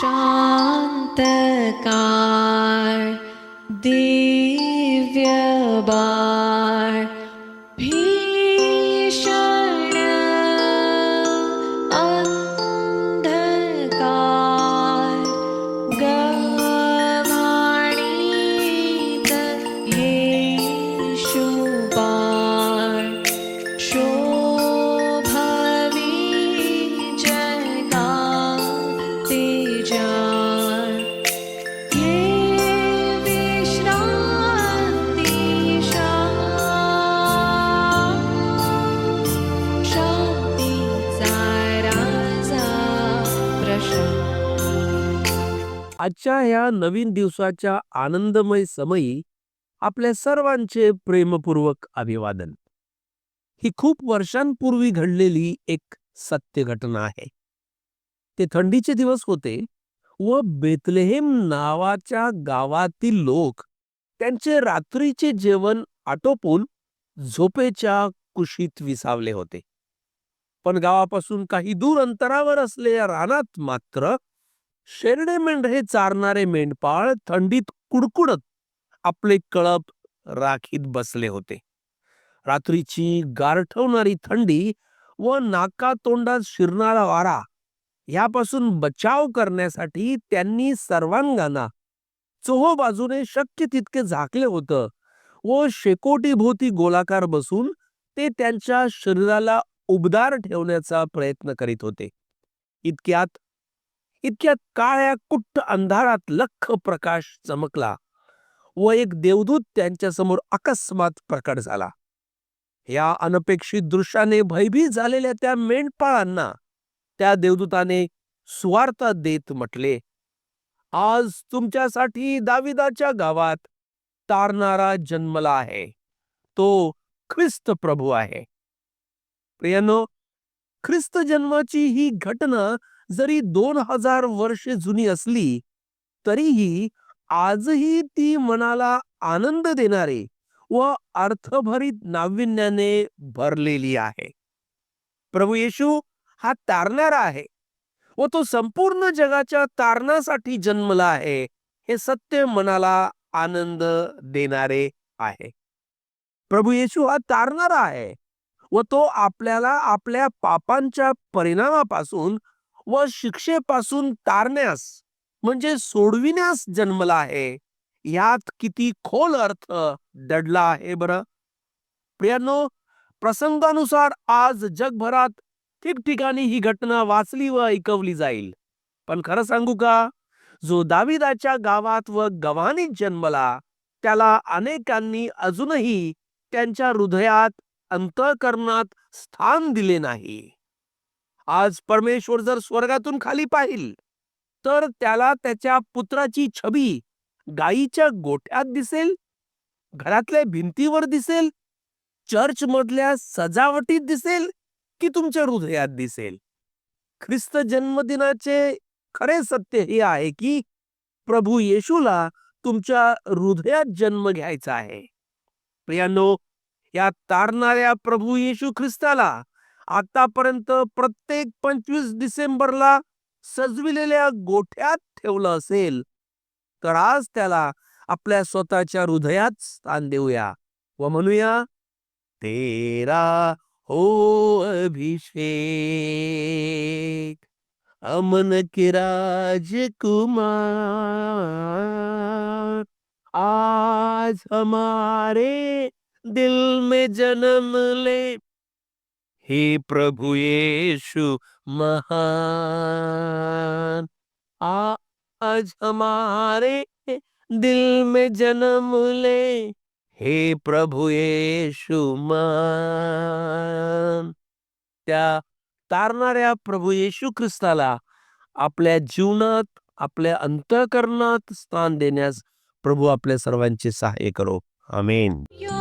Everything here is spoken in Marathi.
शान्तकार दिव्यबार आजच्या ह्या नवीन दिवसाच्या आनंदमय समयी आपल्या सर्वांचे प्रेमपूर्वक अभिवादन. ही खूप वर्षांपूर्वी घडलेली एक सत्य घटना आहे. ते थंडीचे दिवस होते व बेतलेहेम नावाच्या गावातील लोक त्यांचे रात्रीचे जेवण आटोपून झोपेच्या कुशीत विसावले होते. पण गावापासून काही दूर अंतरावर असलेल्या रानात मात्र शेरडे मेंढरे चारणारे मेंढपाळ थंडीत कुडकुडत आपले कळप राखीत बसले होते. रात्रीची गारठवणारी थंडी व नाका तोंडात शिरणारा वारा यापासून बचाव करण्यासाठी त्यांनी सर्वांगांना चोहो बाजूने शक्य तितके झाकले होतं व शेकोटीभोवती गोलाकार बसून ते त्यांच्या शरीराला उबदार ठेवण्याचा प्रयत्न करीत होते. इतक्यात इतक्यात काळ्या कुट्ट अंधारात लख प्रकाश चमकला व एक देवदूत त्यांच्यासमोर अकस्मात प्रकट झाला. या अनपेक्षित दृश्याने भयभीत झालेल्या त्या मेंढपाळांना त्या देवदूताने स्वार्थ देत म्हटले आज तुमच्यासाठी दाविदाच्या गावात तारणारा जन्मला आहे. तो ख्रिस्त प्रभू आहे. प्रियानो ख्रिस्त जन्माची ही घटना जरी दोन हजार वर्षे जुनी असली तरीही आजही ती मनाला आनंद देणारे व अर्थभरित नाविन्याने भरलेली आहे. प्रभू येशू हा तारणारा आहे व तो संपूर्ण जगाच्या तारणासाठी जन्मला आहे हे सत्य मनाला आनंद देणारे आहे. प्रभू येशू हा तारणारा आहे व तो आपल्याला आपल्या पापांच्या परिणामापासून व शिक्षेपासून तारण्यास म्हणजे सोडविण्यास जन्मला आहे. यात किती खोल अर्थ दडला आहे बरं. प्रियांनो प्रसंगानुसार आज जगभरात ठिकठिकाणी ही घटना वाचली व ऐकवली जाईल. पण खरं सांगू का? जो दाविदाच्या गावात व गव्हाणीत जन्मला त्याला अनेकांनी अजूनही त्यांच्या हृदयात अंतकरणात स्थान दिले नाही. आज परमेश्वर जर स्वर्गातून खाली पाहिल तर त्याला त्याच्या पुत्राची छबी गायीच्या गोठ्यात दिसेल घरातल्या भिंतीवर दिसेल चर्च मधल्या सजावटीत दिसेल की तुमच्या हृदयात दिसेल. ख्रिस्त जन्मदिनाचे खरे सत्य हे आहे की प्रभू येशूला तुमच्या हृदयात जन्म घ्यायचा आहे. प्रियांनो या तारणाऱ्या प्रभू येशू ख्रिस्ताला आतापर्यंत प्रत्येक पंचवीस डिसेंबरला सजविलेल्या गोठ्यात ठेवलं असेल तर आज त्याला आपल्या स्वतःच्या हृदयात स्थान देऊया व म्हणूया तेरा हो अभिषेक अमन के राजकुमार आज हमारे दिल में जन्म ले। हे प्रभु येशु महान। आज हमारे दिल में जन्म ले हे प्रभु येशु महान। त्या तारणाऱ्या प्रभू येशू ख्रिस्ताला आपल्या जीवनात आपल्या अंतकरणात स्थान देण्यास प्रभू आपल्या सर्वांचे सहाय्य करो. आमेन. यो